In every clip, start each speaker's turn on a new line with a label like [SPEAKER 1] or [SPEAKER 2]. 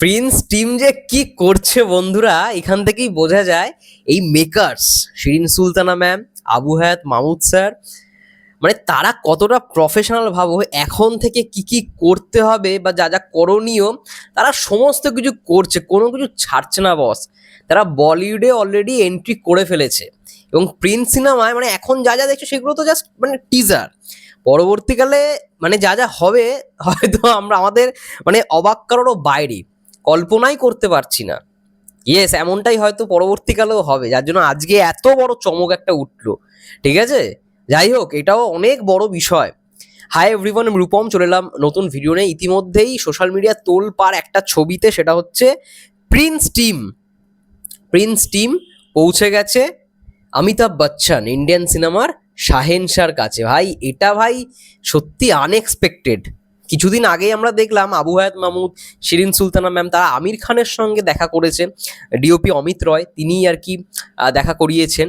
[SPEAKER 1] Prince team যে কি করছে বন্ধুরা, এখান থেকেই বোঝা যায়। এই makers Shirin Sultana ma'am Abu Hayat Mahmud sir মানে তারা কতটা প্রফেশনাল ভাবো, এখন থেকে কি কি করতে হবে বা যা যা করণীয়, তারা সমস্ত কিছু করছে, কোনো কিছু ছাড়ছে না বস তারা বলিউডে অলরেডি এন্ট্রি করে ফেলেছে। এবং প্রিন্স সিনেমায় মানে এখন যা যা দেখছ, সেগুলো তো জাস্ট মানে টিজার পরবর্তীকালে মানে যা যা হবে, হয়তো আমরা আমাদের মানে অবাক করারও বাইরে। কল্পনাই করতে পারছি না। ইয়েস এমনটাই হয়তো পরবর্তীকালেও হবে। যার জন্য আজকে এত বড় চমক একটা উঠল। ঠিক আছে? যাই হোক, এটাও অনেক বড় বিষয়। হাই এভরিওয়ান রূপম, চলে এলাম নতুন ভিডিও নিয়ে। ইতিমধ্যেই সোশ্যাল মিডিয়া তোল পার একটা ছবিতে, সেটা হচ্ছে প্রিন্স টিম প্রিন্স টিম পৌঁছে গেছে অমিতাভ বচ্চন ইন্ডিয়ান সিনেমার শাহেনশার কাছে। ভাই, এটা ভাই সত্যি আনএক্সপেক্টেড কিছুদিন আগেই আমরা দেখলাম আবু হায়াত মাহমুদ শিরিন সুলতানা ম্যাম, তারা আমির খানের সঙ্গে দেখা করেছেন। ডিওপি অমিত রয়, তিনিই আর কি দেখা করিয়েছেন।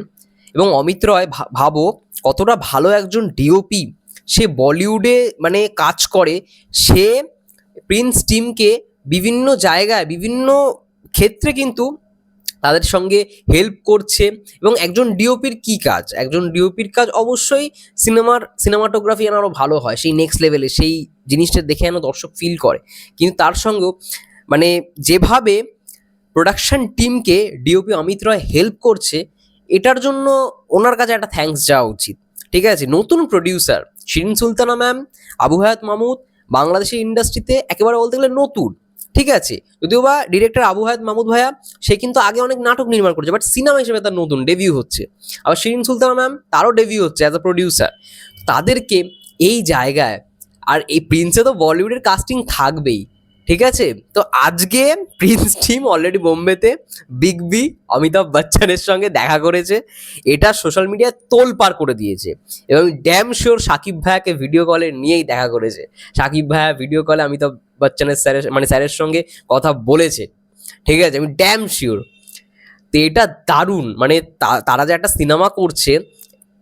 [SPEAKER 1] এবং অমিত রয় ভাবো কতটা ভালো একজন ডিওপি। সে বলিউডে মানে কাজ করে, সে প্রিন্স টিমকে বিভিন্ন জায়গায়, বিভিন্ন ক্ষেত্রে কিন্তু তাদের সঙ্গে হেল্প করছে। এবং একজন ডিওপির কি কাজ? একজন ডিওপির কাজ অবশ্যই সিনেমার, সিনেমাটোগ্রাফি আরও ভালো হয়, সেই নেক্সট লেভেলে সেই জিনিসটা দেখে যেন দর্শক ফিল করে। কিন্তু তার সঙ্গেও মানে যেভাবে প্রোডাকশন টিমকে ডিওপি অমিত রয় হেল্প করছে, এটার জন্য ওনার কাছে একটা থ্যাঙ্কস যাওয়া উচিত। ঠিক আছে? নতুন প্রডিউসার শিরিন সুলতানা ম্যাম আবু হায়াত মাহমুদ বাংলাদেশের ইন্ডাস্ট্রিতে একেবারে বলতে গেলে নতুন। ঠিক আছে? যদিও বা ডিরেক্টর আবু হায়াত মাহমুদ ভাইয়া, সে কিন্তু আগে অনেক নাটক নির্মাণ করেছে বাট সিনেমা হিসেবে তার নতুন ডেবিউ হচ্ছে। আবার শিরিন সুলতানা ম্যাম তারও ডেবিউ হচ্ছে অ্যাজ আ প্রডিউসার তাদেরকে এই জায়গায় আর এই প্রিন্সে তো বলিউডের কাস্টিং থাকবেই, ঠিক আছে? তো আজকে প্রিন্স টিম অলরেডি বোম্বেতে বিগ বি অমিতাভ বচ্চনের সঙ্গে দেখা করেছে। এটা সোশ্যাল মিডিয়ায় তোল পার করে দিয়েছে। এবং ড্যাম শিওর সাকিব ভাইয়াকে ভিডিও কলে নিয়েই দেখা করেছে। সাকিব ভাইয়া ভিডিও কলে অমিতাভ বচ্চনের স্যারের মানে স্যারের সঙ্গে কথা বলেছে। ঠিক আছে? আমি ড্যাম শিওর তো এটা দারুণ। মানে তারা যে একটা সিনেমা করছে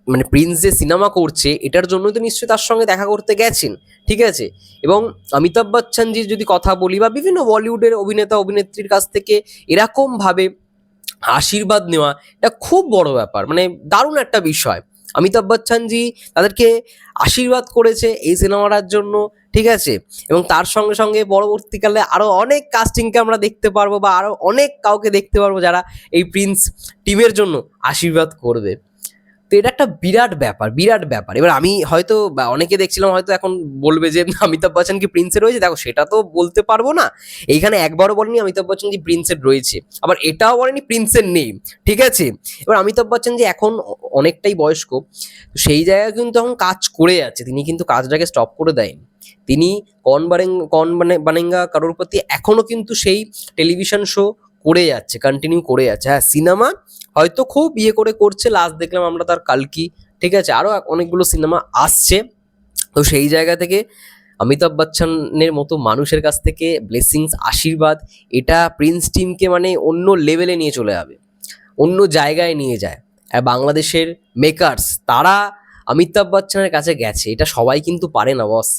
[SPEAKER 1] মানে প্রিন্স যে সিনেমা করছে, এটার জন্যই তো নিশ্চয়ই তার সঙ্গে দেখা করতে গেছেন, ঠিক আছে? এবং অমিতাভ বচ্চনজির যদি কথা বলি বা বিভিন্ন বলিউডের অভিনেতা, অভিনেত্রীর কাছ থেকে এরকমভাবে আশীর্বাদ নেওয়া, এটা খুব বড় ব্যাপার মানে দারুণ একটা বিষয়। অমিতাভ বচ্চনজি তাদেরকে আশীর্বাদ করেছে এই সিনেমাটার জন্য, ঠিক আছে? এবং তার সঙ্গে সঙ্গে পরবর্তীকালে আরও অনেক কাস্টিংকে আমরা দেখতে পারব বা আরও অনেক কাউকে দেখতে পারব যারা এই প্রিন্স টিমের জন্য আশীর্বাদ করবে। এটা একটা বিরাট ব্যাপার বিরাট ব্যাপার। এবার আমি হয়তো অনেকে দেখছিলাম হয়তো এখন বলবে যে অমিতাভ বচ্চন কি প্রিন্সের রয়েছে? দেখো, সেটা তো বলতে পারব না। এইখানে একবারও বলেনি অমিতাভ বচ্চন যে প্রিন্সের রয়েছে। আবার এটাও বলেনি প্রিন্সের নেই। ঠিক আছে? এবার অমিতাভ বচ্চন যে এখন অনেকটাই বয়স্ক, সেই জায়গায় কিন্তু এখন কাজ করে যাচ্ছে। তিনি কিন্তু কাজটাকে স্টপ করে দেয়নি। তিনি কন বারেং, কন বানে- বানেঙ্গা কারোর প্রতি এখনও কিন্তু সেই টেলিভিশন শো করে যাচ্ছে কন্টিনিউ করে যাচ্ছে। হ্যাঁ সিনেমা হয়তো খুব ইয়ে করে করছে লাস্ট দেখলাম আমরা তার কালকি, ঠিক আছে? আরও অনেকগুলো সিনেমা আসছে। তো সেই জায়গা থেকে অমিতাভ বচ্চনের মতো মানুষের কাছ থেকে ব্লেসিংস আশীর্বাদ, এটা প্রিন্স টিমকে মানে অন্য লেভেলে নিয়ে চলে যাবে, অন্য জায়গায় নিয়ে যায়। আর বাংলাদেশের মেকার্স তারা অমিতাভ বচ্চনের কাছে গেছে, এটা সবাই কিন্তু পারে না বস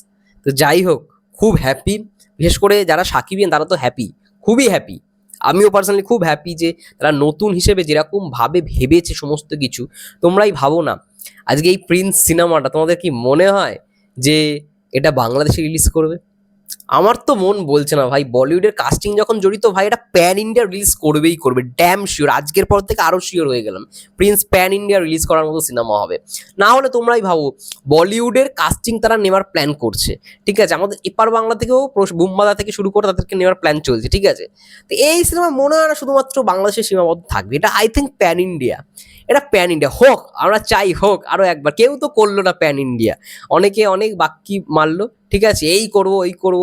[SPEAKER 1] তো যাই হোক, খুব হ্যাপি বিশেষ করে যারা সাকিবিয়ান তারা তো হ্যাপি খুবই হ্যাপি আমিও পার্সোনালি খুব হ্যাপি যে তারা নতুন হিসেবে যেরকমভাবে ভেবেছে সমস্ত কিছু, তোমরাই ভাবো না। আজকে এই প্রিন্স সিনেমাটা তোমাদের কি মনে হয় যে এটা বাংলাদেশে রিলিজ করবে? আমার তো মন বলছে না ভাই। বলিউডের কাস্টিং যখন জড়িত, ভাই, এটা প্যান ইন্ডিয়া রিলিজ করবেই করবে। ড্যাম শিওর আজকের পর থেকে আরও শিওর হয়ে গেলাম। প্রিন্স প্যান ইন্ডিয়া রিলিজ করার মতো সিনেমা হবে। না হলে তোমরাই ভাবো, বলিউডের কাস্টিং তারা নেওয়ার প্ল্যান করছে। ঠিক আছে, আমাদের এপার বাংলা থেকেও বুম্বাদা থেকে শুরু করে তাদেরকে নেওয়ার প্ল্যান চলছে, ঠিক আছে? তো এই সিনেমা মনে হয় না শুধুমাত্র বাংলাদেশে সীমাবদ্ধ থাকবে। এটা আই থিঙ্ক প্যান ইন্ডিয়া এটা প্যান ইন্ডিয়া হোক, আমরা চাই হোক আরও একবার, কেউ তো করল না প্যান ইন্ডিয়া অনেকে অনেক বাক্যি মারলো, ঠিক আছে, এই করব এই করব,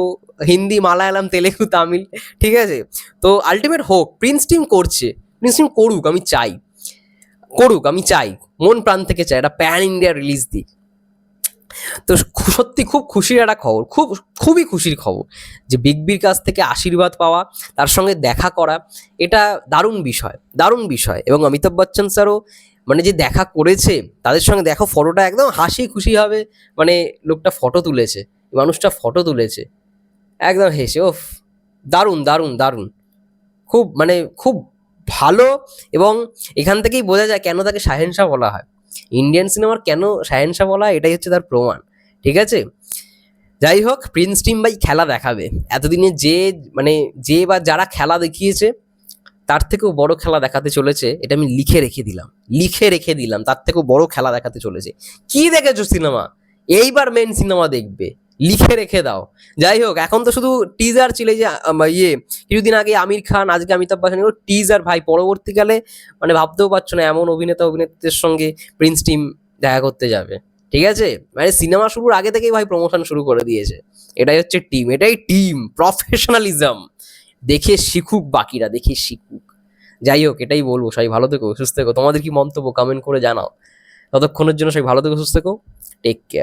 [SPEAKER 1] হিন্দি, মালায়ালাম, তেলেগু, তামিল, ঠিক আছে? তো আলটিমেট হোক প্রিন্স টিম করছে প্রিন্স টিম করুক, আমি চাই। করুক, আমি চাই, মন প্রাণ থেকে চাই, এটা প্যান ইন্ডিয়া রিলিজ দিক। তো সত্যি খুব খুশির একটা খবর, খুব, খুবই খুশির খবর যে বিগ বির কাছ থেকে আশীর্বাদ পাওয়া, তার সঙ্গে দেখা করা, এটা দারুণ বিষয় দারুণ বিষয়। এবং অমিতাভ বচ্চন স্যারও মানে যে দেখা করেছে, তাদের সঙ্গে দেখো ফটোটা একদম হাসি খুশি হবে মানে লোকটা ফটো তুলেছে, মানুষটা ফটো তুলেছে, একদম হেসে, ওফ, দারুণ দারুণ দারুণ। খুব মানে খুব ভালো এবং এখান থেকেই বোঝা যায় কেন তাকে শাহেনশাহ বলা হয়। ইন্ডিয়ান সিনেমার কেন সায়েন্সা বলা? এটাই হচ্ছে তার প্রমাণ। ঠিক আছে? যাই হোক প্রিন্স টিম ভাই খেলা দেখাবে। এতদিনে যে মানে যে বা যারা খেলা দেখিয়েছে, তার থেকেও বড় খেলা দেখাতে চলেছে, এটা আমি লিখে রেখে দিলাম। লিখে রেখে দিলাম, তার থেকেও বড় খেলা দেখাতে চলেছে। কি দেখেছ সিনেমা এইবার মেন সিনেমা দেখবে। লিখে রেখে দাও। যাই হোক, এখন তো শুধু টিজার ছিল যে ইয়ে কিছুদিন আগে আমির খান, আজকে অমিতাভ বচ্চন টিজার ভাই, পরবর্তীকালে মানে ভাবতেও পারছ না, এমন অভিনেতা, অভিনেত্রীদের সঙ্গে প্রিন্স টিম দেখা করতে যাবে। ঠিক আছে? মানে সিনেমা শুরুর আগে থেকেই ভাই প্রমোশন শুরু করে দিয়েছে। এটাই হচ্ছে টিম এটাই টিম প্রফেশনালিজম দেখে শিখুক বাকিরা, দেখে শিখুক। যাই হোক, এটাই বলব, সবাই ভালো থেকো, সুস্থ থেকো। তোমাদের কি মন্তব্য কমেন্ট করে জানাও। ততক্ষণের জন্য সবাই ভালো থেকো, সুস্থ থেকো। Take care